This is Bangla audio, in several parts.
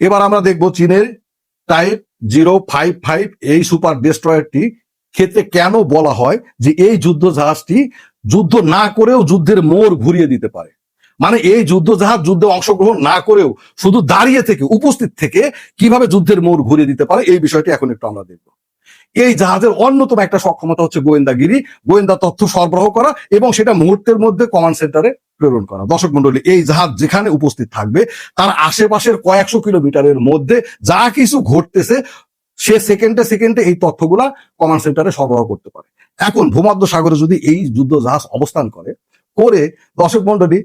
এবার আমরা দেখব চীনের টাইপ জিরো ফাইভ ফাইভ এই সুপার ডেস্ট্রয়ারটি ক্ষেত্রে কেন বলা হয় যে এই যুদ্ধ জাহাজটি যুদ্ধ না করেও যুদ্ধের মোড় ঘুরিয়ে দিতে পারে। মানে এই যুদ্ধ জাহাজ যুদ্ধে অংশগ্রহণ না করেও শুধু দাঁড়িয়ে থেকে, উপস্থিত থেকে কীভাবে যুদ্ধের মোড় ঘুরিয়ে দিতে পারে এই বিষয়টি এখন একটু আমরা দেখব। এই জাহাজের অন্যতম একটা সক্ষমতা হচ্ছে গোয়েন্দাগিরি, গোয়েন্দা তথ্য সরবরাহ করা এবং সেটা মুহূর্তের মধ্যে কমান্ড সেন্টারে প্রেরণ করা। দর্শক মন্ডলী, এই জাহাজ যেখানে উপস্থিত থাকবে, তার আশেপাশের কয়েকশো কিলোমিটারের মধ্যে যা কিছু ঘটতেছে, সে সেকেন্ডে সেকেন্ডে এই তথ্যগুলা কমান্ড সেন্টারে সরবরাহ করতে পারে। এখন ভূমধ্য সাগরে যদি এই যুদ্ধ জাহাজ অবস্থান করে করে, দর্শক মন্ডলী,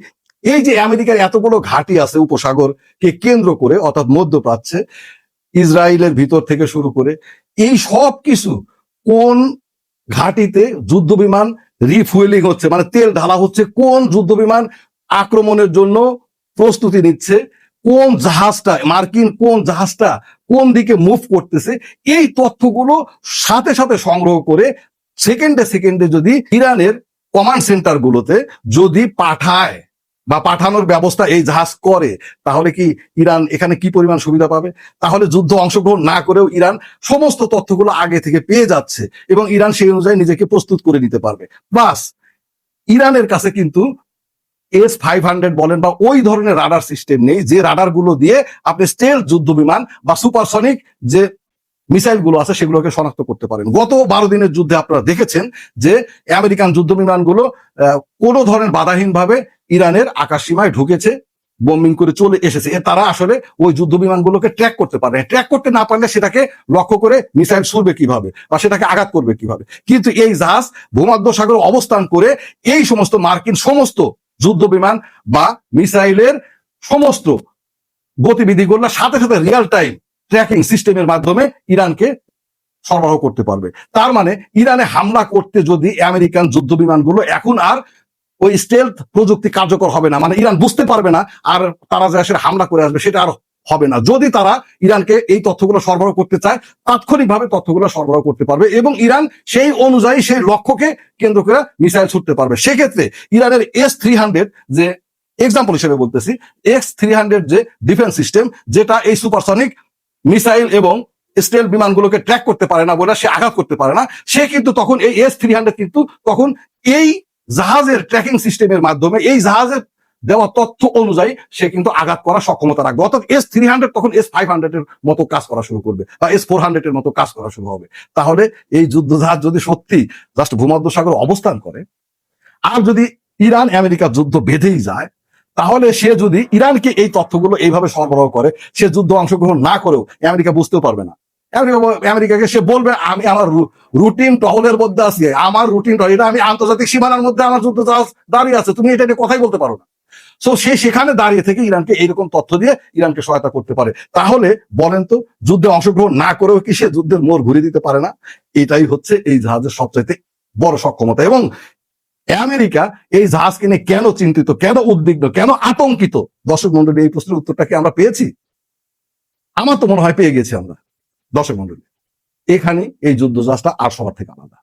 এই যে আমেরিকার এতগুলো ঘাঁটি আছে উপসাগরকে কেন্দ্র করে, অর্থাৎ মধ্যপ্রাচ্যে, ইসরায়েলের ভিতর থেকে শুরু করে, এই সব কিছু কোন ঘাঁটিতে যুদ্ধ বিমান রিফুয়েলিং হচ্ছে মানে তেল ঢালা হচ্ছে, কোন যুদ্ধ বিমান আক্রমণের জন্য প্রস্তুতি নিচ্ছে, কোন জাহাজটা, মার্কিন কোন জাহাজটা কোন দিকে মুভ করতেছে, এই তথ্যগুলো সাথে সাথে সংগ্রহ করে সেকেন্ডে সেকেন্ডে যদি ইরানের কমান্ড সেন্টারগুলোতে যদি পাঠায়। বা পাঠানোর ব্যবস্থা এই জাহাজ করে, তাহলে কি ইরান এখানে কি পরিমাণ সুবিধা পাবে? তাহলে যুদ্ধ অংশগ্রহণ না করেও ইরান সমস্ত তথ্যগুলো আগে থেকে পেয়ে যাচ্ছে এবং ইরান সেই অনুযায়ী নিজেকে প্রস্তুত করে নিতে পারবে। বাস, ইরানের কাছে কিন্তু এস ফাইভ হান্ড্রেড বলেন বা ওই ধরনের রাডার সিস্টেম নেই, যে রাডারগুলো দিয়ে আপনি স্টেল যুদ্ধ বিমান বা সুপারসনিক যে মিসাইলগুলো আছে সেগুলোকে শনাক্ত করতে পারেন। গত বারো দিনের যুদ্ধে আপনারা দেখেছেন যে আমেরিকান যুদ্ধ বিমানগুলো কোনো ধরনের বাধাহীন ভাবে ইরানের আকাশ সীমায় ঢুকেছে বোম্বিং করে চলে এসেছে। তারা আসলে ওই যুদ্ধ বিমানগুলোকে ট্র্যাক করতে পারে ট্র্যাক করতে না পারলে সেটাকে লক্ষ্য করে মিসাইল ছুড়বে কীভাবে বা সেটাকে আঘাত করবে কীভাবে। কিন্তু এই জাহাজ ভূমধ্য সাগরে অবস্থান করে এই সমস্ত মার্কিন সমস্ত যুদ্ধ বিমান বা মিসাইলের সমস্ত গতিবিধিগুলো সাথে সাথে রিয়েল টাইম ট্র্যাকিং সিস্টেমের মাধ্যমে ইরানকে সরবরাহ করতে পারবে। তার মানে ইরানে হামলা করতে যদি আমেরিকান যুদ্ধ বিমানগুলো এখন আর ওই স্টেলথ প্রযুক্তি কার্যকর হবে না। মানে ইরান বুঝতে পারবে না আর তারা যে আসলে হামলা করে আসবে, সেটা আর হবে না। যদি তারা ইরানকে এই তথ্যগুলো সরবরাহ করতে চায়, তাৎক্ষণিকভাবে তথ্যগুলো সরবরাহ করতে পারবে এবং ইরান সেই অনুযায়ী সেই লক্ষ্যকে কেন্দ্র করে মিসাইল ছুটতে পারবে। সেক্ষেত্রে ইরানের এস থ্রি হান্ড্রেড যে এক্সাম্পল হিসেবে বলতেছি এক্স থ্রি হান্ড্রেড যে ডিফেন্স সিস্টেম যেটা এই সুপারসনিক মিসাইল এবং স্টেল বিমানগুলোকে ট্র্যাক করতে পারে না বলে সে আঘাত করতে পারে না, সে কিন্তু তখন এই এস থ্রি হান্ড্রেড কিন্তু তখন এই জাহাজের ট্র্যাকিং সিস্টেমের মাধ্যমে এই জাহাজের দেওয়া তথ্য অনুযায়ী সে কিন্তু আঘাত করার সক্ষমতা রাখবে। অর্থাৎ এস থ্রি হান্ড্রেড তখন এস ফাইভ হান্ড্রেড এর মতো কাজ করা শুরু করবে বা এস ফোর হান্ড্রেড এর মতো কাজ করা শুরু হবে। তাহলে এই যুদ্ধ জাহাজ যদি সত্যি জাস্ট ভূমধ্য সাগর অবস্থান করে, আর যদি ইরান আমেরিকা যুদ্ধ বেঁধেই যায়, তাহলে সে যদি ইরানকে এই তথ্যগুলো এইভাবে সরবরাহ করে, সে যুদ্ধ অংশগ্রহণ না করেও আমেরিকা বুঝতেও পারবে না। আমেরিকাকে সে বলবে, আমি আমার রুটিন টহলের মধ্যে আছি আমার রুটিন টহল, এটা আমি আন্তর্জাতিক সীমানার মধ্যে আমার যুদ্ধ জাহাজ দাঁড়িয়ে আছে, তুমি এটা নিয়ে কথাই বলতে পারো না। সো সে সেখানে দাঁড়িয়ে থেকে ইরানকে এইরকম তথ্য দিয়ে ইরানকে সহায়তা করতে পারে। তাহলে বলেন তো, যুদ্ধে অংশগ্রহণ না করেও কি সে যুদ্ধের মোড় ঘুরিয়ে দিতে পারে না? এটাই হচ্ছে এই জাহাজের সবচাইতে বড় সক্ষমতা। এবং আমেরিকা এই জাহাজকে নিয়ে কেন চিন্তিত, কেন উদ্বিগ্ন, কেন আতঙ্কিত? দর্শক মন্ডলী এই প্রশ্নের উত্তরটা কি আমরা পেয়েছি? আমার তো মনে হয় পেয়ে গেছি আমরা। দর্শক মন্ডলী এখানে এই যুদ্ধ জাহাজটা আর সবার থেকে আলাদা।